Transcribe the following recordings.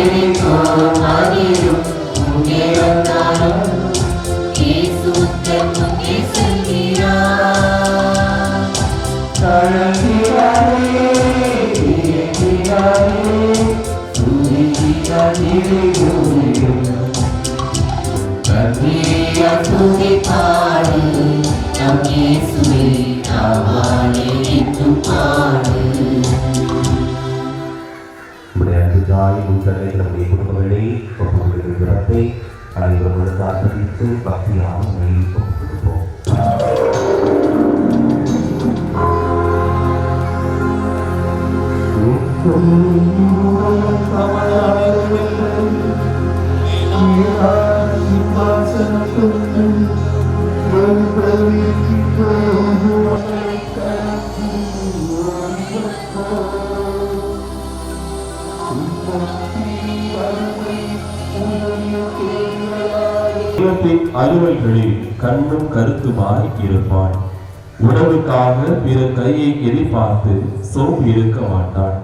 நன்றி பலி செய்வோம் நம்முடைய அன்புதாய் முன்தலை நம்முடைய குடும்பங்களை ஒப்புக்கொள்கிற விடத்தை அனைவர்களுக்கு பக்தியாக தெய்வத்தின் அலுவல்களில் கண்ணும் கருத்துமாய் இருப்பான். உணவுக்காக பிற கையை எதிர்பார்த்து சோம்பு இருக்க மாட்டான்.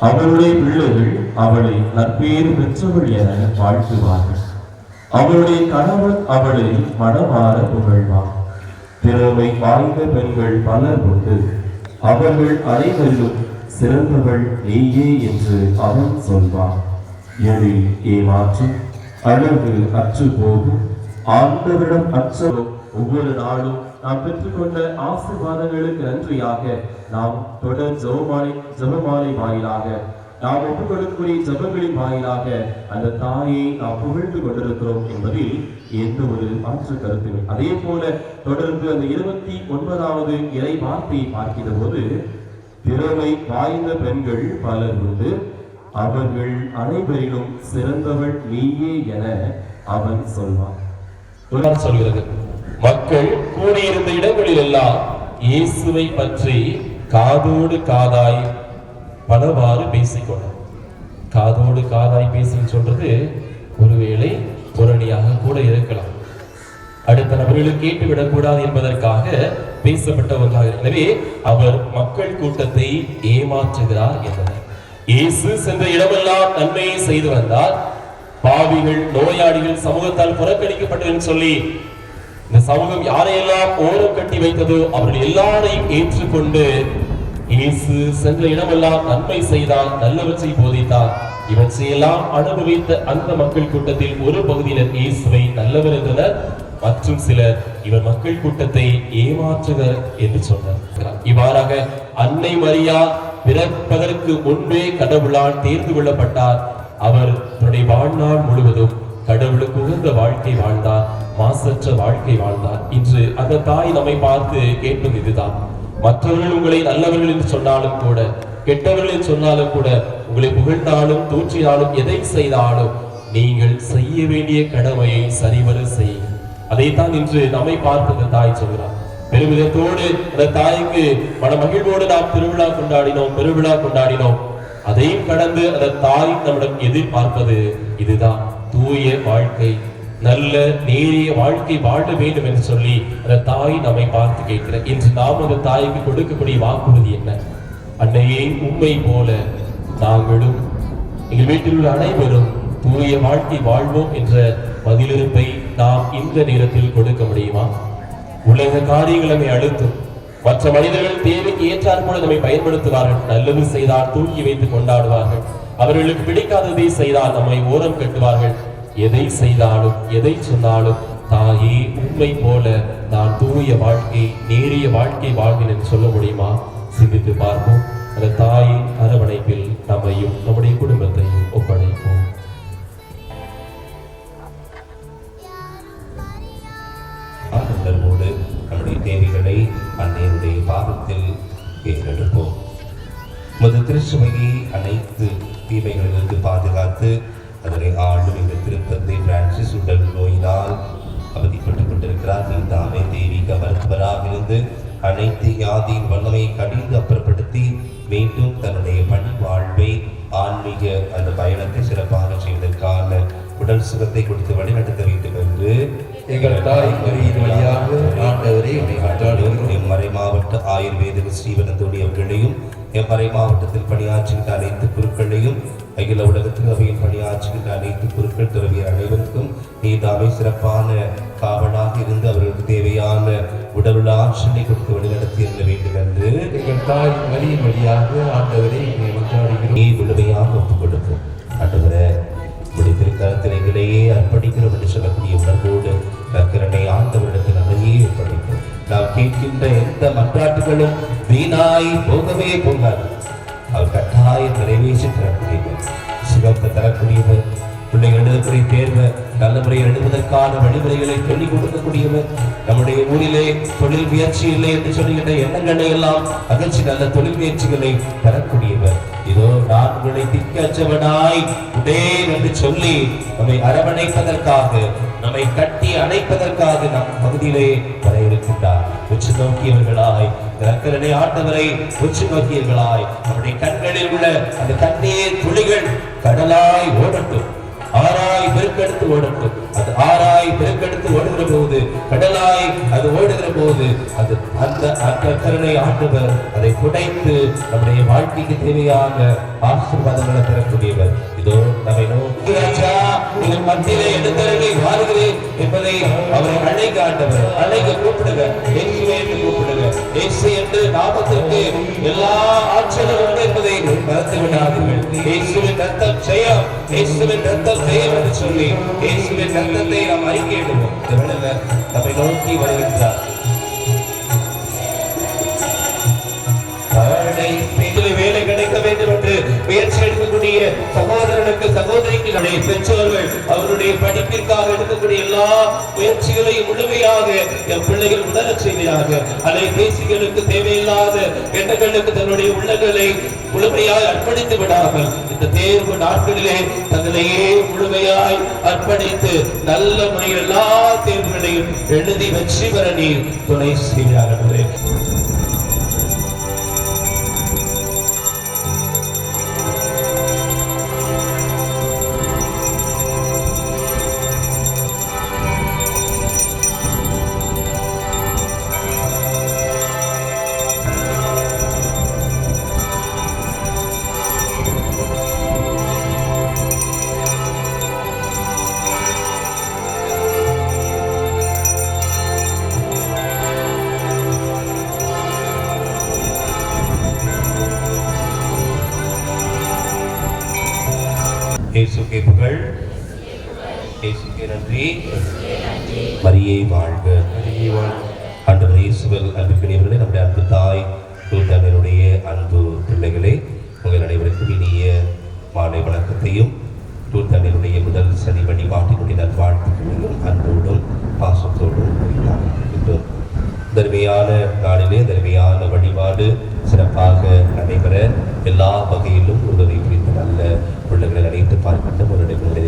அவளுடைய பிள்ளைகள் அவளை நற்பேறு பெற்றவள் என வாழ்த்துவார்கள். அவளுடைய கணவன் அவளை மனமாற புகழ்வான். திறமை வாய்ந்த பெண்கள் பலர் உண்டு. அவர்கள் அனைவரிலும் சிறந்தவள் நீயே என்று அவன் சொல்வான். எழில் ஏமாற்றும் அழகு அற்று போகும். ஆண்டவரிடம் அற்ற ஒவ்வொரு நாளும் நாம் பெற்றுக்கொண்ட ஆசிர்வாதங்களுக்கு நன்றியாக. நாம் தொடர் ஜெபமாலை ஜெபமாலை வாயிலாக. நாம் ஒப்புக்கொடுக்கக்கூடிய ஜபங்களின் வாயிலாக அந்த தாயை நாம் புகழ்ந்து கொண்டிருக்கிறோம் என்பதில் எந்த ஒரு மாற்று கருத்துமே. அதே போல தொடர்ந்து அந்த இருபத்தி ஒன்பதாவது இறை வார்த்தையை பார்க்கிற போது திறமை வாய்ந்த பெண்கள் பலர் உண்டு. அவர்கள் அனைவரிலும் சிறந்தவள் நீயே என அவன் சொல்வான். சொல்கிறது. மக்கள் கூடியிருந்த இடங்களில் எல்லாம் இயேசுவை பற்றி காதோடு காதாய் பலவாறு பேசிக்கொண்டார் காதோடு காதாய் பேசின்னு சொல்றது ஒருவேளை புரணியாக கூட இருக்கலாம். அடுத்த நபர்களுக்கு கேட்டுவிடக் கூடாது என்பதற்காக பேசப்பட்டவர்களாக. எனவே அவர் மக்கள் கூட்டத்தை ஏமாற்றுகிறார் என்றார் இயேசு சென்ற இடமெல்லாம் நன்மையை செய்து வந்தார். பாவிகள் நோயாளிகள் சமூகத்தால் புறக்கணிக்கப்பட்டதுன்னு சொல்லி இந்த சமூகம் யாரையெல்லாம் ஓரம் கட்டி வைத்ததோ அவர்கள் எல்லாரையும் ஏற்றுக்கொண்டு இயேசு சென்ற இடமெல்லாம் நன்மை செய்தார் நல்லவற்றை போதித்தார் இவற்றையெல்லாம் அனுபவித்த அந்த மக்கள் கூட்டத்தில் ஒரு பகுதியினர் இயேசுவை நல்லவர் என்றனர். மற்றும் சிலர் இவர் மக்கள் கூட்டத்தை ஏமாற்றுவர் என்று சொன்னார். இவ்வாறாக அன்னை மரியா பிறப்பதற்கு முன்பே கடவுளால் தேர்ந்து கொள்ளப்பட்டார். அவர் தன்னுடைய வாழ்நாள் முழுவதும் கடவுளுக்கு உகந்த வாழ்க்கை வாழ்ந்தார் மாசற்ற வாழ்க்கை வாழ்ந்தார். இன்று அந்த தாய் நம்மை பார்த்து கேட்பது இதுதான். மற்றவர்கள் உங்களை நல்லவர்கள் என்று சொன்னாலும் கூட கெட்டவர்கள் என்று சொன்னாலும் கூட உங்களை புகழ்ந்தாலும் தூற்றினாலும் எதை செய்தாலும் நீங்கள் செய்ய வேண்டிய கடமையை சரிவர செய்யுங்கள் அதைத்தான் இன்று நம்மை பார்த்து அந்த தாய் சொல்கிறார். பெருமிதத்தோடு அந்த தாய்க்கு மன மகிழ்வோடு நாம் திருவிழா கொண்டாடினோம் பெருவிழா கொண்டாடினோம். அதையும் கடந்து அந்த தாய் நம்மிடம் எதிர்பார்ப்பது இதுதான். தூய வாழ்க்கை நல்ல நேரிய வாழ்க்கை வாழ வேண்டும் என்று சொல்லி அந்த தாய் நம்மை பார்த்து கேட்கிற இன்று நாம் அந்த தாய்க்கு கொடுக்கக்கூடிய வாக்குறுதி என்ன? அன்னையே உண்மை போல நாங்களும் எங்கள் வீட்டில் உள்ள அனைவரும் தூய வாழ்க்கை வாழ்வோம் என்ற பதிலிருப்பை நாம் இந்த நேரத்தில் கொடுக்க முடியுமா? உலக காரியங்கள் நம்மை அழுத்தும் மற்ற மனிதர்கள் தேவைக்கு ஏற்றார் போல நம்மை பயன்படுத்துவார்கள். நல்லது செய்தால் தூக்கி வைத்து கொண்டாடுவார்கள். அவர்களுக்கு பிடிக்காததை செய்தால் நம்மை ஓரம் கட்டுவார்கள். எதை செய்தாலும் எதை சொன்னாலும் தாயே உண்மை போல நான் தூய வாழ்க்கை நேரிய வாழ்க்கை வாழ்வேன் சொல்ல முடியுமா? சிந்தித்து பார்ப்போம். அந்த தாயின் அரவணைப்பில் நம்மையும் நம்முடைய குடும்பத்தையும் ஒப்படைப்போம். ஏற்றெடுப்போம் உமது திருச்சபையை அனைத்து தீமைகளிலிருந்து பாதுகாத்து அதனை ஆளும் எங்கள் திருத்தந்தை பிரான்சிஸ் உடல் நோயினால் அவதிப்பட்டுக் கொண்டிருக்கிறார். தாமே தெய்வீக மருத்துவராக இருந்து அனைத்து யாதியின் வல்லமையை கடிந்து அப்புறப்படுத்தி மீண்டும் தன்னுடைய பணி வாழ்வை ஆன்மீக அந்த பயணத்தை சிறப்பாக செய்வதற்கான உடல் சுகத்தை கொடுத்து வழிநடத்த வேண்டும் என்று எங்கள் தாய் வழியாக ஆண்டவரை உம்மை கொண்டாடுகிறோம் எம்மறை மாவட்ட ஆயுர்வேத ஸ்ரீவனந்தோடி அவர்களையும் எம்மறை மாவட்டத்தில் பணியாற்றுகின்ற அனைத்து குருக்களையும் அகில உலகத்தில் அவையில் பணியாற்றுகின்ற அனைத்து குருக்கள் துறவியர் அனைவருக்கும் நீதாமை சிறப்பான காவலாக இருந்து அவர்களுக்கு தேவையான உடலுள்ள ஆற்றலை கொடுத்து வழிநடத்தி இருக்க வேண்டும் என்று எங்கள் தாய் மரியின் வழியாக ஆண்டவரை நீ முழுமையாக ஒப்புக் கொடுக்கும் ஆண்டவரே உடைய திருக்கரத்தில் எங்களையே அர்ப்பணிக்கிறோம் என்று சொல்லக்கூடிய கேட்கின்ற எந்த மன்றாட்டுகளும் வீணாய் போகவே போகாது. அவர் கட்டாயம் நிறைவேற்றி தரக்கூடியவர். சிவப்பு தரக்கூடியவர். பிள்ளைகள் எழுதக்கூடிய தேர்வை நல்ல முறையில் எழுதுவதற்கான வழிமுறைகளை சொல்லிக் கொடுக்கக்கூடியவர். நம்முடைய ஊரிலே தொழில் முயற்சி இல்லை என்று சொல்லுகின்ற எண்ணங்களை எல்லாம் அகழ்ச்சி நல்ல தொழில் முயற்சிகளை தரக்கூடியவர். இதோ நான் உங்களை திக்கச்சவனாய் உடேன் என்று சொல்லி நம்மை அரவணைப்பதற்காக நம்மை கட்டி அணைப்பதற்காக நம் பகுதியிலே வர இருக்கின்றார். உற்று நோக்கியவர்களாய் திறக்கரனை ஆட்டவரை உற்று நோக்கியவர்களாய் நம்முடைய கண்களில் உள்ள அந்த கண்ணீர் துளிகள் கடலாய் ஓடட்டும். ஆறாய் பெருக்கெடுத்து ஓடட்டும் அது ஆறாய் பெருக்கெடுத்து ஓடுகிற போது கடலாய் அது ஓடுகிற போது அது அந்த அந்த கருணை ஆண்டவர் அதை புடைத்து நம்முடைய வாழ்க்கைக்கு தேவையான ஆசீர்வாதங்களை தரக்கூடியவர். இதோ நம்மை நோக்கி ராஜா மத்தியிலே எழுந்தருளி வாருகிறேன் என்பதை அவரை அழைக்க ஆண்டவர் அழைக்க கூப்பிடுங்க என்று கூப்பிடுங்க என்று நாமத்திற்கு எல்லா ஆட்சியர்களும் உண்டு என்பதை மறந்து விடாதீர்கள் இயேசுவின் ரத்தம் ஜெயம். இயேசுவின் ரத்தம் ஜெயம் என்று சொல்லி இயேசுவின் ரத்தத்தை நாம் அறிக்கையிடுவோம். இந்த வேளையில நம்மை நோக்கி வருகின்றார். முயற்சி எடுக்கக்கூடிய சகோதரனுக்கு சகோதரிக்கு நம்முடைய பெற்றோர்கள் அவருடைய படிப்பிற்காக எடுக்கக்கூடிய எல்லா முயற்சிகளையும் முழுமையாக என் பிள்ளைகள் உணரச் செய்வதாக அலைபேசிகளுக்கு தேவையில்லாத எண்ணங்களுக்கு தன்னுடைய உள்ளங்களை முழுமையாய் அர்ப்பணித்து விடாமல் இந்த தேர்வு நாட்களிலே தங்களையே முழுமையாய் அர்ப்பணித்து நல்ல முறையில் எல்லா தேர்வுகளையும் எழுதி வெற்றி பெற நீர் துணை செய்கிறார்கள் இயேசுக்கே நன்றி மரியை வாழ்க மரியே வாழ்க. ஆண்டவர் இயேசுவில் அன்புக்குரியவர்களே நம்முடைய அன்பு தாய் தூதனுடைய அன்பு பிள்ளைகளே உங்கள் அனைவருக்கும் இனிய மாலை வணக்கத்தையும் தூதனுடைய முதல் சனி வழிபாட்டினுடைய நல்வாழ்த்துக்களையும் அன்போடும் பாசத்தோடும் உரித்தாக்குகின்றோம் தருமையான நாளிலே தருமையான வழிபாடு சிறப்பாக நடைபெற எல்லா வகையிலும் உதவி புரிந்த நல்ல பிள்ளைகளை அனைத்து பார்க்கின்ற ஒரு நிலையில்